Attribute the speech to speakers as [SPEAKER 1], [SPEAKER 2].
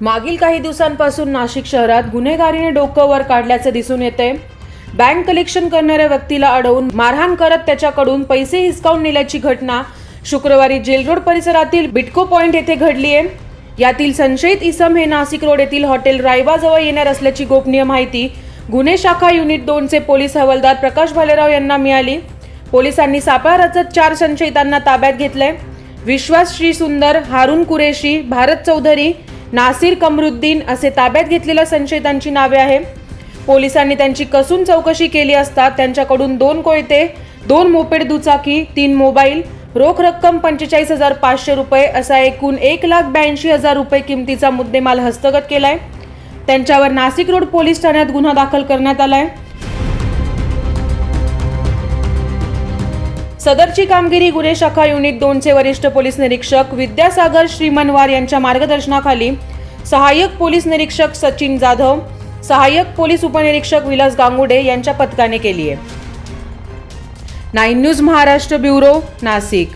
[SPEAKER 1] मागील काही दिवसांपासून नाशिक शहरात गुन्हेगारीने डोकं वर काढल्याचे दिसून येते. बँक कलेक्शन करणाऱ्या व्यक्तीला अडवून मारहाण करत त्याच्याकडून पैसे हिसकावून नेल्याची घटना शुक्रवारी जेल रोड परिसरातील बिटको पॉइंट येथे घडली आहे. यातील संशयित इसम हे नाशिक रोड येथील हॉटेल रायबाजवळ येणार असल्याची गोपनीय माहिती गुन्हे शाखा युनिट दोनचे पोलीस हवालदार प्रकाश भालेराव यांना मिळाली. पोलिसांनी सापळा रचत चार संशयितांना ताब्यात घेतलंय. विश्वास श्री सुंदर हारून कुरेशी भारत चौधरी नासिर कमरुद्दीन असे ताब्यात घेतलेल्या संशयितांची नावे आहे पोलिसांनी त्यांची कसून चौकशी केली असता त्यांच्याकडून दोन कोयते दोन मोपेड दुचाकी तीन मोबाईल रोख रक्कम पंचेचाळीस हजार पाचशे रुपये असा एकूण एक लाख ब्याऐंशी हजार रुपये किमतीचा मुद्देमाल हस्तगत केलाय. त्यांच्यावर नाशिक रोड पोलीस ठाण्यात गुन्हा दाखल करण्यात आलाय. सदरची कामगिरी गुन्हे शाखा युनिट दोनचे वरिष्ठ पोलीस निरीक्षक विद्यासागर श्रीमनवार यांच्या मार्गदर्शनाखाली सहाय्यक पोलीस निरीक्षक सचिन जाधव सहाय्यक पोलीस उपनिरीक्षक विलास गांगुडे यांच्या पथकाने केली आहे. Nine news Maharashtra bureau Nashik.